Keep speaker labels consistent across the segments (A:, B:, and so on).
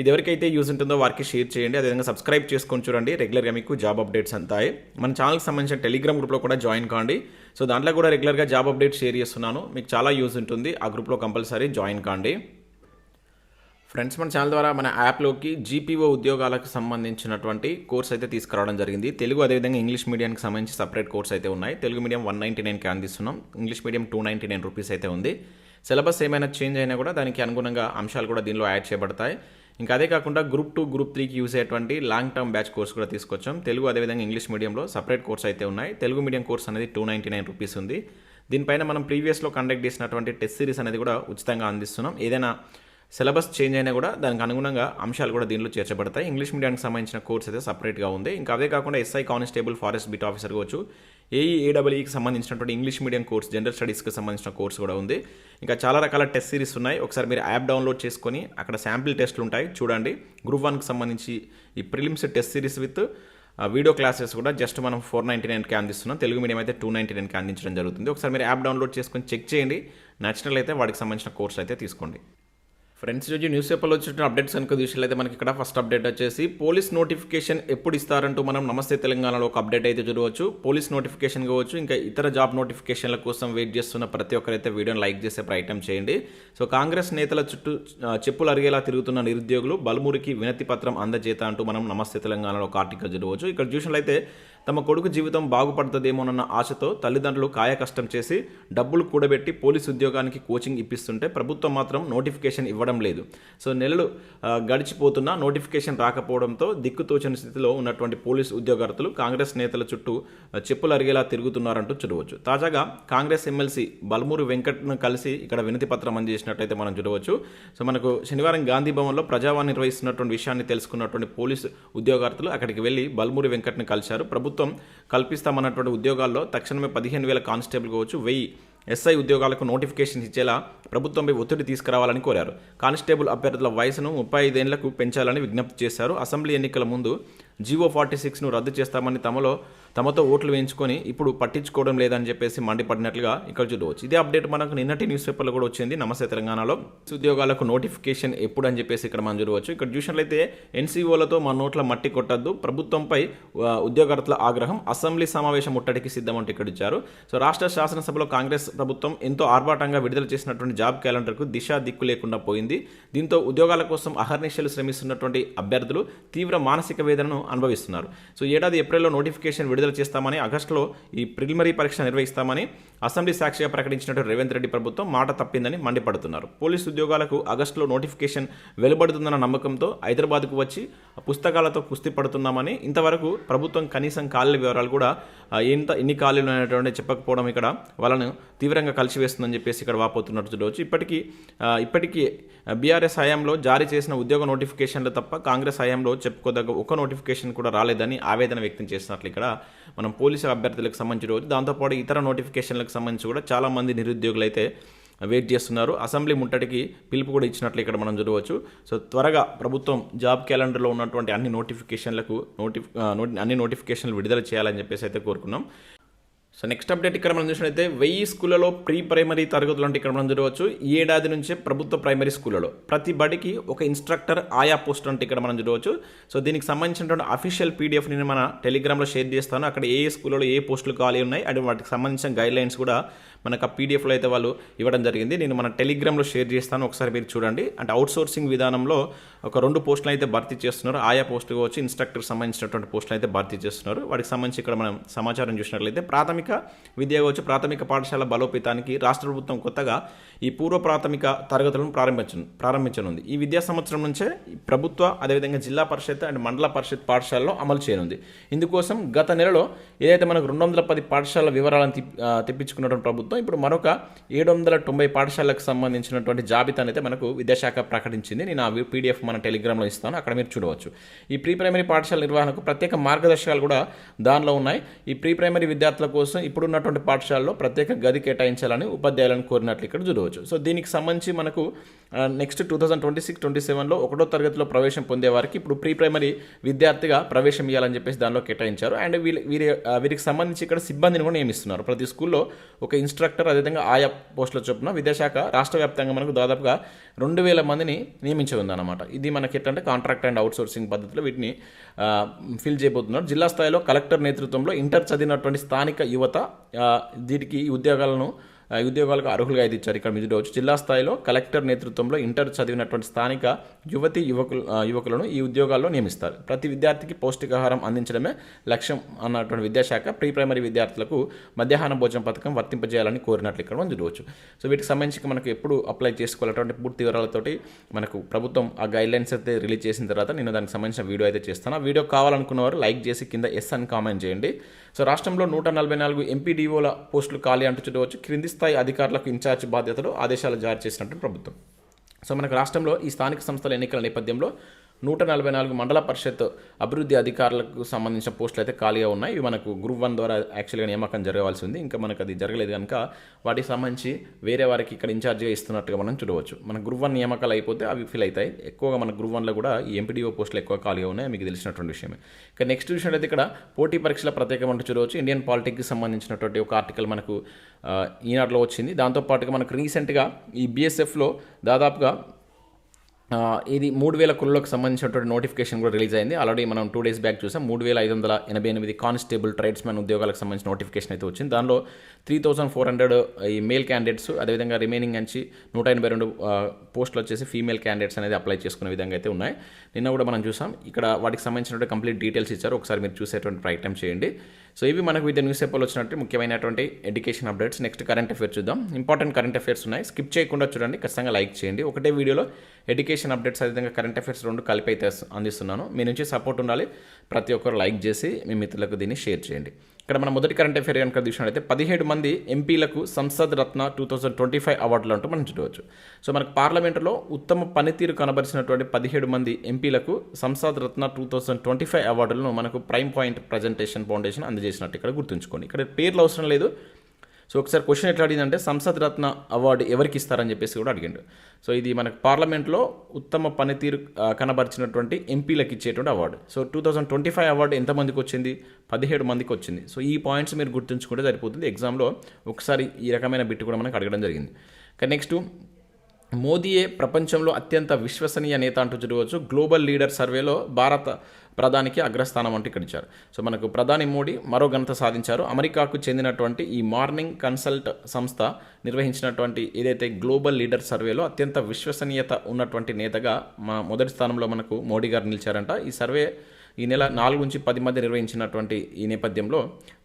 A: ఇది ఎవరికైతే యూజ్ ఉంటుందో వారికి షేర్ చేయండి. అదేవిధంగా సబ్స్క్రైబ్ చేసుకొని చూడండి. రెగ్యులర్గా మీకు జాబ్ అప్డేట్స్ అంతాయి. మన ఛానల్కి సంబంధించిన టెలిగ్రామ్ గ్రూప్లో కూడా జాయిన్ కాండి. సో దాంట్లో కూడా రెగ్యులర్గా జాబ్ అప్డేట్స్ షేర్ చేస్తున్నాను. మీకు చాలా యూజ్ ఉంటుంది. ఆ గ్రూప్లో కంపల్సరీ జాయిన్ కాండి. ఫ్రెండ్స్ మన ఛానల్ ద్వారా మన యాప్లోకి జీపీఓ ఉద్యోగాలకు సంబంధించినటువంటి కోర్స్ అయితే తీసుకురావడం జరిగింది. తెలుగు అదేవిధంగా ఇంగ్లీష్ మీడియానికి సంబంధించి సపరేట్ కోర్స్ అయితే ఉన్నాయి. తెలుగు మీడియం వన్ నైంటీ నైన్కి అందిస్తున్నాం. English medium two ninety nine rupees అయితే ఉంది. సిలబస్ ఏమైనా చేంజ్ అయినా కూడా దానికి అనుగుణంగా అంశాలు కూడా దీనిలో యాడ్ చేయబడతాయి. ఇంకా అదే కాకుండా గ్రూప్ టూ గ్రూప్ త్రీకి యూజ్ అయ్యేటువంటి లాంగ్ టర్మ్ బ్యాచ్ కోర్స్ కూడా తీసుకొచ్చాం. తెలుగు అదేవిధంగా ఇంగ్లీష్ మీడియంలో సపరేట్ కోర్స్ అయితే ఉన్నాయి. తెలుగు మీడియం కోర్స్ అనేది టూ నైంటీ నైన్ రూపీస్ ఉంది. దీనిపైన మనం ప్రీవియస్లో కండక్ట్ చేసినటువంటి టెస్ట్ సిరీస్ అనేది కూడా ఉచితంగా అందిస్తున్నాం. ఏదైనా సిలబస్ చేంజ్ అయినా కూడా దానికి అనుగుణంగా అంశాలు కూడా దీనిలో చేర్చబడతాయి. ఇంగ్లీష్ మీడియానికి సంబంధించిన కోర్స్ అయితే సపరేట్గా ఉంది. ఇంకా అదే కాకుండా SI constable forest beat officer కావచ్చు. ఏఈఏడబ్ల్యూకి సంబంధించినటువంటి ఇంగ్లీష్ మీడియం కోర్స్ జనరల్ స్టడీస్కి సంబంధించిన కోర్స్ కూడా ఉంది. ఇంకా చాలా రకాల టెస్ట్ సిరీస్ ఉన్నాయి. ఒకసారి మీరు యాప్ డౌన్లోడ్ చేసుకొని అక్కడ శాంపిల్ టెస్ట్లు ఉంటాయి. చూడండి. గ్రూప్ వన్కి సంబంధించి ఈ prelims test series with video classes కూడా జస్ట్ మనం ఫోర్ నైంటీ నైన్కి అందిస్తున్నాం. తెలుగు మీడియం అయితే టూ నైంటీ నైన్కి అందించడం జరుగుతుంది. ఒకసారి మీరు యాప్ డౌన్లోడ్ చేసుకొని చెక్ చేయండి. నచ్చినట్లయితే అయితే వాడికి సంబంధించిన కోర్స్ అయితే తీసుకోండి. ఫ్రెండ్స్ రోజు న్యూస్ పేపర్లో వచ్చిన అప్డేట్స్ కనుక చూసినట్లయితే మనకి ఇక్కడ ఫస్ట్ అప్డేట్ వచ్చేసి పోలీస్ నోటిఫికేషన్ ఎప్పుడు ఇస్తారంటూ మనం నమస్తే తెలంగాణలో ఒక అప్డేట్ అయితే చూడవచ్చు. పోలీస్ నోటిఫికేషన్ కావచ్చు ఇంకా ఇతర జాబ్ నోటిఫికేషన్ల కోసం వెయిట్ చేస్తున్న ప్రతి ఒక్కరైతే వీడియోని లైక్ చేసే ప్రయత్నం చేయండి. సో కాంగ్రెస్ నేతల చుట్టూ చెప్పులు అరిగేలా తిరుగుతున్న నిరుద్యోగులు బల్మూరికి వినతి పత్రం అందజేత అంటూ మనం నమస్తే తెలంగాణలో ఒక ఆర్టికల్ చూడవచ్చు. ఇక్కడ చూసినట్లయితే తమ కొడుకు జీవితం బాగుపడుతుందేమోనన్న ఆశతో తల్లిదండ్రులు కాయ కష్టం చేసి డబ్బులు కూడబెట్టి పోలీస్ ఉద్యోగానికి కోచింగ్ ఇప్పిస్తుంటే ప్రభుత్వం మాత్రం నోటిఫికేషన్ ఇవ్వడం లేదు. సో నెలలు గడిచిపోతున్నా నోటిఫికేషన్ రాకపోవడంతో దిక్కుతోచని స్థితిలో ఉన్నటువంటి పోలీస్ ఉద్యోగార్థులు కాంగ్రెస్ నేతల చుట్టూ చెప్పులు అరిగేలా తిరుగుతున్నారంటూ చూడవచ్చు. తాజాగా కాంగ్రెస్ ఎమ్మెల్సీ బలమూరు వెంకట్ను కలిసి ఇక్కడ వినతి పత్రం అందజేసినట్టయితే మనం చూడవచ్చు. సో మనకు శనివారం గాంధీ భవన్లో ప్రజావాణి నిర్వహిస్తున్నటువంటి విషయాన్ని తెలుసుకున్నటువంటి పోలీసు ఉద్యోగార్థులు అక్కడికి వెళ్ళి బల్మూరి వెంకట్ని కలిశారు. ప్రభుత్వం కల్పిస్తామన్నటువంటి ఉద్యోగాల్లో తక్షణమే పదిహేను వేల కానిస్టేబుల్ కావచ్చు వెయ్యి ఎస్ఐ ఉద్యోగాలకు నోటిఫికేషన్ ఇచ్చేలా ప్రభుత్వంపై ఒత్తిడి తీసుకురావాలని కోరారు. కానిస్టేబుల్ అభ్యర్థుల వయసును ముప్పై ఐదేళ్ళకు పెంచాలని విజ్ఞప్తి చేశారు. అసెంబ్లీ ఎన్నికల ముందు జీవో ఫార్టీ సిక్స్ను రద్దు చేస్తామని తమలో తమతో ఓట్లు వేయించుకొని ఇప్పుడు పట్టించుకోవడం లేదని చెప్పేసి మండిపడినట్లుగా ఇక్కడ చూడవచ్చు ఇదే అప్డేట్ మనకు నిన్నటి న్యూస్ పేపర్లో కూడా వచ్చింది. నమస్తే తెలంగాణలో. ఉద్యోగాలకు నోటిఫికేషన్ ఎప్పుడు అని చెప్పేసి ఇక్కడ మనం చూడవచ్చు. ఇక్కడ చూసినట్లయితే ఎన్సీఓలతో మా నోట్ల మట్టి కొట్టద్దు. ప్రభుత్వంపై ఉద్యోగర్తల ఉద్యోగార్థుల ఆగ్రహం అసెంబ్లీ సమావేశం ముట్టడికి సిద్ధమంటూ ఇక్కడ ఇచ్చారు. సో రాష్ట్ర శాసనసభలో కాంగ్రెస్ ప్రభుత్వం ఎంతో ఆర్భాటంగా విడుదల చేసినటువంటి జాబ్ క్యాలెండర్కు దిశ దిక్కు లేకుండా పోయింది. దీంతో ఉద్యోగాల కోసం అహర్నిశలు శ్రమిస్తున్నటువంటి అభ్యర్థులు తీవ్ర మానసిక వేదనను అనుభవిస్తున్నారు. సో ఏడాది ఏప్రిల్లో నోటిఫికేషన్ విడుదల చేస్తామని ఆగస్టులో ఈ ప్రిలిమరీ పరీక్ష నిర్వహిస్తామని అసెంబ్లీ సాక్షిగా ప్రకటించినట్టు రేవంత్ రెడ్డి ప్రభుత్వం మాట తప్పిందని మండిపడుతున్నారు. పోలీసు ఉద్యోగాలకు ఆగస్టులో నోటిఫికేషన్ వెలువడుతుందన్న నమ్మకంతో హైదరాబాద్కు వచ్చి పుస్తకాలతో కుస్తీ పడుతున్నామని ఇంతవరకు ప్రభుత్వం కనీసం ఖాళీల వివరాలు కూడా ఎంత ఎన్ని ఖాళీలు అనేటువంటి చెప్పకపోవడం ఇక్కడ వాళ్ళను తీవ్రంగా కలిసివేస్తుందని చెప్పేసి ఇక్కడ వాపోతున్నట్టు చూడవచ్చు ఇప్పటికీ ఇప్పటికీ బీఆర్ఎస్ హయాంలో జారీ చేసిన ఉద్యోగ నోటిఫికేషన్లు తప్ప కాంగ్రెస్ హయాంలో చెప్పుకోదగ్గ ఒక నోటిఫికేషన్ కూడా రాలేదని ఆవేదన వ్యక్తం చేసినట్లు ఇక్కడ మనం పోలీసు అభ్యర్థులకు సంబంధించి రోజు దాంతోపాటు ఇతర నోటిఫికేషన్లకు సంబంధించి కూడా చాలామంది నిరుద్యోగులు అయితే వెయిట్ చేస్తున్నారు. అసెంబ్లీ ముట్టడికి పిలుపు కూడా ఇచ్చినట్లు ఇక్కడ మనం చూడవచ్చు. సో త్వరగా ప్రభుత్వం జాబ్ క్యాలెండర్లో ఉన్నటువంటి అన్ని నోటిఫికేషన్లకు నోటి- అన్ని నోటిఫికేషన్లు విడుదల చేయాలని చెప్పేసి అయితే కోరుకున్నాం. సో నెక్స్ట్ అప్డేట్ ఇక్కడ మనం చూసినట్లయితే వెయ్యి స్కూళ్ళలో ప్రీ ప్రైమరీ తరగతులు అంటే ఇక్కడ మనం చూడవచ్చు. ఈ ఏడాది నుంచే ప్రభుత్వ ప్రైమరీ స్కూళ్ళలో ప్రతి బడికి ఒక ఇన్స్ట్రక్టర్ ఆయా పోస్ట్ అంటే ఇక్కడ మనం చూడవచ్చు. సో దీనికి సంబంధించినటువంటి అఫీషియల్ పీడిఎఫ్ నేను మన టెలిగ్రామ్లో షేర్ చేస్తాను. అక్కడ ఏ ఏ స్కూళ్ళలో ఏ పోస్టులు ఖాళీ ఉన్నాయి అండ్ వాటికి సంబంధించిన గైడ్ లైన్స్ కూడా మనకు ఆ పీడిఎఫ్లో అయితే వాళ్ళు ఇవ్వడం జరిగింది. నేను మన టెలిగ్రామ్లో షేర్ చేస్తాను. ఒకసారి మీరు చూడండి. అంటే అవుట్సోర్సింగ్ విధానంలో ఒక రెండు పోస్టులు అయితే భర్తీ చేస్తున్నారు. ఆయా పోస్టులు వచ్చి ఇన్స్ట్రక్టర్ సంబంధించినటువంటి పోస్టులు అయితే భర్తీ చేస్తున్నారు. వాటికి సంబంధించి ఇక్కడ మనం సమాచారం చూసినట్లయితే ప్రాథమిక విద్య విద్యావచ్చు ప్రాథమిక పాఠశాల బలోపేతానికి రాష్ట్ర ప్రభుత్వం కొత్తగా ఈ పూర్వ ప్రాథమిక తరగతులను ప్రారంభించను ప్రారంభించనుంది. ఈ విద్యా సంవత్సరం నుంచే ఈ ప్రభుత్వ అదేవిధంగా జిల్లా పరిషత్ అండ్ మండల పరిషత్ పాఠశాలలో అమలు చేయనుంది. ఇందుకోసం గత నెలలో ఏదైతే మనకు రెండు వందల పది పాఠశాల వివరాలను తెప్పించుకున్నటువంటి ప్రభుత్వం ప్రభుత్వం ఇప్పుడు మరొక ఏడు వందల తొంభై పాఠశాలకు సంబంధించినటువంటి జాబితాను అయితే మనకు విద్యాశాఖ ప్రకటించింది. నేను ఆ పీడిఎఫ్ మన టెలిగ్రామ్లో ఇస్తాను అక్కడ మీరు చూడవచ్చు. ఈ ప్రీ ప్రైమరీ పాఠశాల నిర్వహణకు ప్రత్యేక మార్గదర్శకాలు కూడా దానిలో ఉన్నాయి. ఈ ప్రీ ప్రైమరీ విద్యార్థుల కోసం ఇప్పుడున్నటువంటి పాఠశాలలో ప్రత్యేక గది కేటాయించాలని ఉపాధ్యాయులను కోరినట్లు ఇక్కడ చూడవచ్చు. సో దీనికి సంబంధించి మనకు next two thousand twenty six twenty సెవెన్లో ఒకటో తరగతిలో ప్రవేశం పొందే వారికి ఇప్పుడు ప్రీ ప్రైమరీ విద్యార్థిగా ప్రవేశం ఇవ్వాలని చెప్పేసి దానిలో కేటాయించారు. అండ్ వీళ్ళ వీరి వీరికి సంబంధించి ఇక్కడ సిబ్బందిని కూడా నియమిస్తున్నారు. ప్రతి స్కూల్లో ఒక ఇన్స్ట్రక్టర్ అదేవిధంగా ఆయా పోస్టుల చొప్పున విద్యాశాఖ రాష్ట్ర వ్యాప్తంగా మనకు దాదాపుగా రెండు వేల మందిని నియమించి ఉందన్నమాట. ఇది మనకి ఎట్లంటే కాంట్రాక్ట్ అండ్ అవుట్ సోర్సింగ్ పద్ధతిలో వీటిని ఫిల్ చేయబోతున్నారు. జిల్లా స్థాయిలో కలెక్టర్ నేతృత్వంలో ఇంటర్ చదివినటువంటి స్థానిక యువత యువత దీనికి ఈ ఉద్యోగాలను ఉద్యోగాలకు అర్హులుగా అయితే ఇచ్చారు ఇక్కడ మీరు చూడవచ్చు జిల్లా స్థాయిలో కలెక్టర్ నేతృత్వంలో ఇంటర్ చదివినటువంటి స్థానిక యువతి యువకులు యువకులను ఈ ఉద్యోగాల్లో నియమిస్తారు. ప్రతి విద్యార్థికి పౌష్టికాహారం అందించడమే లక్ష్యం అన్నటువంటి విద్యాశాఖ ప్రీ ప్రైమరీ విద్యార్థులకు మధ్యాహ్న భోజన పథకం వర్తింపజేయాలని కోరినట్లు ఇక్కడ మనం చూడవచ్చు. సో వీటికి సంబంధించి మనకు ఎప్పుడు అప్లై చేసుకోవాలటువంటి పూర్తి వివరాలతోటి మనకు ప్రభుత్వం ఆ గైడ్ లైన్స్ అయితే రిలీజ్ చేసిన తర్వాత నేను దానికి సంబంధించిన వీడియో అయితే చేస్తాను. ఆ వీడియో కావాలనుకున్నవారు లైక్ చేసి కింద ఎస్ అని కామెంట్ చేయండి. సో రాష్ట్రంలో నూట నలభై నాలుగు ఎంపీడీఓల పోస్టులు ఖాళీ అంటూ చూడవచ్చు. క్రింది స్థాయి అధికారులకు ఇన్ఛార్జ్ బాధ్యతలు ఆదేశాలు జారీ చేసినట్టు ప్రభుత్వం. సో మనకు రాష్ట్రంలో ఈ స్థానిక సంస్థల ఎన్నికల నేపథ్యంలో నూట నలభై నాలుగు మండల పరిషత్ అభివృద్ధి అధికారులకు సంబంధించిన పోస్టులు అయితే ఖాళీగా ఉన్నాయి. ఇవి మనకు గ్రూప్ వన్ ద్వారా యాక్చువల్గా నియామకం జరగవలసి ఉంది. ఇంకా మనకు అది జరగలేదు కనుక వాటికి సంబంధించి వేరే వారికి ఇక్కడ ఇన్ఛార్జ్గా ఇస్తున్నట్టుగా మనం చూడవచ్చు. మన గ్రూప్ వన్ నియామకాలు అయిపోతే అవి ఫిల్ అవుతాయి. ఎక్కువగా మన గ్రూప్ వన్లో కూడా ఈ ఎంపీడీఓ పోస్టులు ఎక్కువ ఖాళీగా ఉన్నాయి. మీకు తెలిసినటువంటి విషయమే. ఇక నెక్స్ట్ విషయం అయితే ఇక్కడ పోటీ పరీక్షల ప్రత్యేకం అంటూ చూడవచ్చు. ఇండియన్ పాలిటిక్స్కి సంబంధించినటువంటి ఒక ఆర్టికల్ మనకు ఈనాటిలో ఈనాడులో వచ్చింది. దాంతోపాటుగా మనకు రీసెంట్గా ఈ బీఎస్ఎఫ్లో దాదాపుగా ఇది మూడు వేల కుళ్ళకు సంబంధించినటువంటి నోటిఫికేషన్ కూడా రిలీజ్ అయింది. ఆల్రెడీ మనం టూ డేస్ బ్యాక్ చూసాం. మూడు వేల ఐదు వందల ఎనభై ఎనిమిది కానిస్టేబుల్ ట్రేడ్స్మెన్ ఉద్యోగాలకు సంబంధించిన నోటిఫికేషన్ అయితే వచ్చింది. దానిలో త్రీ థౌసండ్ ఫోర్ హండ్రెడ్ ఈ మేల్ క్యాండిడేట్స్ అదేవిధంగా రిమైనింగ్ నుంచి నూట ఎనభై రెండు పోస్టులు వచ్చేసి ఫీమేల్ క్యాండిడేట్స్ అనేది అప్లై చేసుకునే విధంగా అయితే ఉన్నాయి. నిన్న కూడా మనం చూసాం. ఇక్కడ వాటికి సంబంధించినటువంటి కంప్లీట్ డీటెయిల్స్ ఇచ్చారు. ఒకసారి మీరు చూసేటువంటి ప్రయత్నం చేయండి. సో ఇవి మనకు వివిధ న్యూస్ పేపర్లో వచ్చినట్టు ముఖ్యమైనటువంటి education updates next current affairs చూద్దాం. ఇంపార్టెంట్ కరెంట్ అఫేర్స్ ఉన్నాయి. స్కిప్ చేయకుండా చూడండి. ఖచ్చితంగా లైక్ చేయండి. ఒకటే వీడియోలో ఎడ్యుకేషన్ అప్డేట్స్ అదేవిధంగా కరెంట్ అఫేర్స్ రెండు కలిపి అయితే అందిస్తున్నాను. మీ నుంచి సపోర్ట్ ఉండాలి. ప్రతి ఒక్కరు లైక్ చేసి మీ మిత్రులకు దీన్ని షేర్ చేయండి. ఇక్కడ మన మొదటి కరెంట్ అఫేర్ కనుక చూసినట్లయితే పదిహేడు మంది ఎంపీలకు Sansad Ratna two thousand twenty five అవార్డులు అంటూ మనం చూడవచ్చు. సో మనకు పార్లమెంటులో ఉత్తమ పనితీరు కనబరిచినటువంటి పదిహేడు మంది ఎంపీలకు Sansad Ratna two thousand twenty five అవార్డులను మనకు ప్రైమ్ పాయింట్ ప్రజెంటేషన్ ఫౌండేషన్ అందజేసినట్టు ఇక్కడ గుర్తుంచుకోండి. ఇక్కడ పేర్లు అవసరం లేదు. సో ఒకసారి క్వశ్చన్ ఎట్లా అడిగిందంటే సంసద్ రత్న అవార్డు ఎవరికి ఇస్తారని చెప్పేసి కూడా అడిగిండు. సో ఇది మనకు పార్లమెంట్లో ఉత్తమ పనితీరు కనబరిచినటువంటి ఎంపీలకు ఇచ్చేటువంటి award. So two thousand twenty five award ఎంతమందికి వచ్చింది? పదిహేడు మందికి వచ్చింది. సో ఈ పాయింట్స్ మీరు గుర్తుంచుకుంటే సరిపోతుంది. ఎగ్జామ్లో ఒకసారి ఈ రకమైన బిట్ కూడా మనకు అడగడం జరిగింది. కానీ నెక్స్ట్ మోదీయే ప్రపంచంలో అత్యంత విశ్వసనీయ నేత అంటూ చూడవచ్చు గ్లోబల్ లీడర్ సర్వేలో భారత ప్రధానికి అగ్రస్థానం అంటూ ఇక్కడ ఇచ్చారు. సో మనకు ప్రధాని మోడీ మరో ఘనత సాధించారు. అమెరికాకు చెందినటువంటి ఈ మార్నింగ్ కన్సల్ట్ సంస్థ నిర్వహించినటువంటి ఏదైతే గ్లోబల్ లీడర్ సర్వేలో అత్యంత విశ్వసనీయత ఉన్నటువంటి నేతగా మా మొదటి స్థానంలో మనకు మోడీ గారు నిలిచారంట. ఈ సర్వే ఈ నెల నాలుగు నుంచి పది మధ్య నిర్వహించినటువంటి ఈ నేపథ్యంలో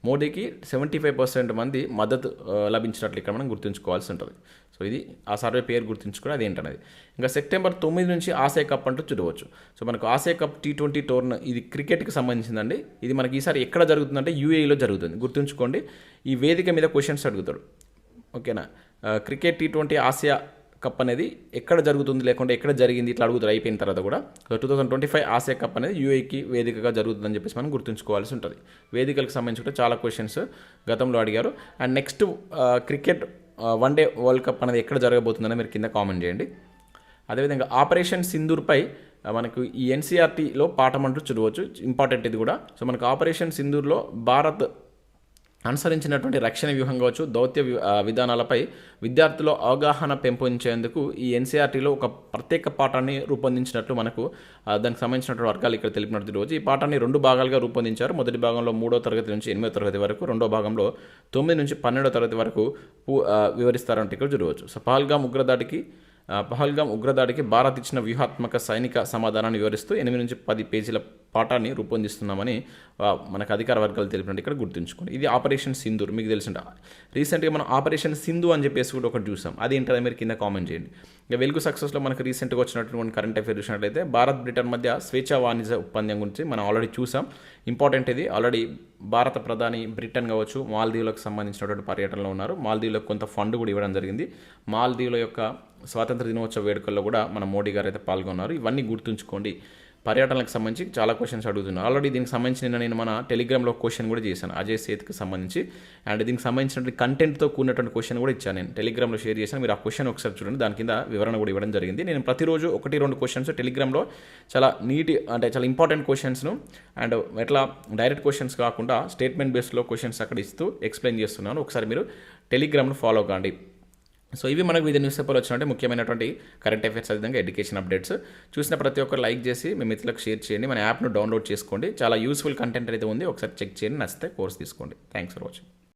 A: మోడీకి సెవెంటీ ఫైవ్ పర్సెంట్ మంది మద్దతు లభించినట్లు ఇక్కడ మనం గుర్తుంచుకోవాల్సి ఉంటుంది. సో ఇది ఆ సర్వే పేరు గుర్తుంచుకుని అదేంటనేది ఇంకా సెప్టెంబర్ తొమ్మిది నుంచి ఆసియా కప్ అంటూ చూడవచ్చు. సో మనకు ఆసియా కప్ టీ ట్వంటీ టోర్న ఇది క్రికెట్కి సంబంధించిందండి. ఇది మనకి ఈసారి ఎక్కడ జరుగుతుందంటే యూఏఈలో జరుగుతుంది. గుర్తుంచుకోండి. ఈ వేదిక మీద క్వశ్చన్స్ అడుగుతాడు. ఓకేనా? Cricket T twenty Asia cup అనేది ఎక్కడ జరుగుతుంది? లేకుంటే ఎక్కడ జరిగింది? ఇట్లా అడుగుతారు అయిపోయిన తర్వాత కూడా. So two thousand twenty five Asia cup అనేది యూఏకి వేదికగా జరుగుతుందని చెప్పేసి మనం గుర్తుంచుకోవాల్సి ఉంటుంది. వేదికలకు సంబంధించి కూడా చాలా క్వశ్చన్స్ గతంలో అడిగారు. And next cricket one day world cup అనేది ఎక్కడ జరగబోతుందని మీరు కింద కామెంట్ చేయండి. అదేవిధంగా ఆపరేషన్ సింధూర్పై మనకు ఈ ఎన్సీఆర్టీలో పాఠం అంటూ చూడవచ్చు ఇంపార్టెంట్ ఇది కూడా. సో మనకు ఆపరేషన్ సింధూర్లో భారత్ అనుసరించినటువంటి రక్షణ వ్యూహం కావచ్చు దౌత్య వి- విధానాలపై విద్యార్థుల్లో అవగాహన పెంపొందించేందుకు ఈ ఎన్సీఆర్టీలో ఒక ప్రత్యేక పాఠాన్ని రూపొందించినట్లు మనకు దానికి సంబంధించినటువంటి వర్గాలు ఇక్కడ తెలిపినట్టు రోజు. ఈ పాఠాన్ని రెండు భాగాలుగా రూపొందించారు. మొదటి భాగంలో మూడో తరగతి నుంచి ఎనిమిదో తరగతి వరకు రెండో భాగంలో తొమ్మిది నుంచి పన్నెండో తరగతి వరకు వివరిస్తారంటే ఇక్కడ చూడవచ్చు. సో పహల్గామ్ ఉగ్రదాడికి పహల్గాం ఉగ్రదాడికి భారత్ ఇచ్చిన వ్యూహాత్మక సైనిక సమాధానాన్ని వివరిస్తూ ఎనిమిది నుంచి పది పేజీల పాఠాన్ని రూపొందిస్తున్నామని మనకు అధికార వర్గాలు తెలిపినట్టు ఇక్కడ గుర్తుంచుకోండి. ఇది ఆపరేషన్ సింధూర్ మీకు తెలిసిన రీసెంట్గా మనం ఆపరేషన్ సింధు అని చెప్పేసి కూడా ఒకటి చూసాం. అది ఏంటో మీరు కింద కామెంట్ చేయండి. ఇక వెలుగు సక్సెస్లో మనకు రీసెంట్గా వచ్చినటువంటి కరెంట్ అఫేర్ చూసినట్లయితే భారత్ బ్రిటన్ మధ్య స్వేచ్ఛా వాణిజ్య ఒప్పందం గురించి మనం ఆల్రెడీ చూసాం. ఇంపార్టెంట్ ఇది. ఆల్రెడీ భారత ప్రధాని బ్రిటన్ కావచ్చు మాల్దీవులకు సంబంధించినటువంటి పర్యటనలో ఉన్నారు. మాల్దీవులకు కొంత ఫండ్ కూడా ఇవ్వడం జరిగింది. మాల్దీవుల యొక్క స్వాతంత్ర దినోత్సవ వేడుకల్లో కూడా మన మోడీ గారు అయితే పాల్గొన్నారు. ఇవన్నీ గుర్తుంచుకోండి. పర్యటనలకు సంబంధించి చాలా క్వశ్చన్స్ అడుగుతున్నాను ఆల్రెడీ దీనికి సంబంధించి నిన్న నేను మన టెలిగ్రామ్లో క్వశ్చన్ కూడా చేశాను. అజయ్ సేత్కి సంబంధించి. అండ్ దీనికి సంబంధించినటువంటి కంటెంట్తో కూడినటువంటి క్వశ్చన్ కూడా ఇచ్చాను నేను. టెలిగ్రామ్లో షేర్ చేశాను. మీరు ఆ క్వశ్చన్ ఒకసారి చూడండి. దాని కింద వివరణ కూడా ఇవ్వడం జరిగింది. నేను ప్రతిరోజు ఒకటి రెండు క్వశ్చన్స్ టెలిగ్రామ్లో చాలా నీట్ అంటే చాలా ఇంపార్టెంట్ క్వశ్చన్స్ను అండ్ ఎట్లా డైరెక్ట్ క్వశ్చన్స్ కాకుండా స్టేట్మెంట్ బేస్లో క్వశ్చన్స్ అక్కడ ఇస్తూ ఎక్స్ప్లెయిన్ చేస్తున్నాను. ఒకసారి మీరు టెలిగ్రామ్ను ఫాలో కాండి. సో ఇవి మనకు వివిధ న్యూస్ పేపర్లు వచ్చినట్టు ముఖ్యమైనటువంటి కరెంట్ అఫైర్స్ విధంగా ఎడ్యుకేషన్ అప్డేట్స్ చూసిన ప్రతి ఒక్కరు లైక్ చేసి మీ మిత్రులకు షేర్ చేయండి. మన యాప్ను డౌన్లోడ్ చేసుకోండి. చాలా యూస్ఫుల్ కంటెంట్ అయితే ఉంది. ఒకసారి చెక్ చేయండి. నచ్చితే కోర్స్ తీసుకోండి. Thanks for watching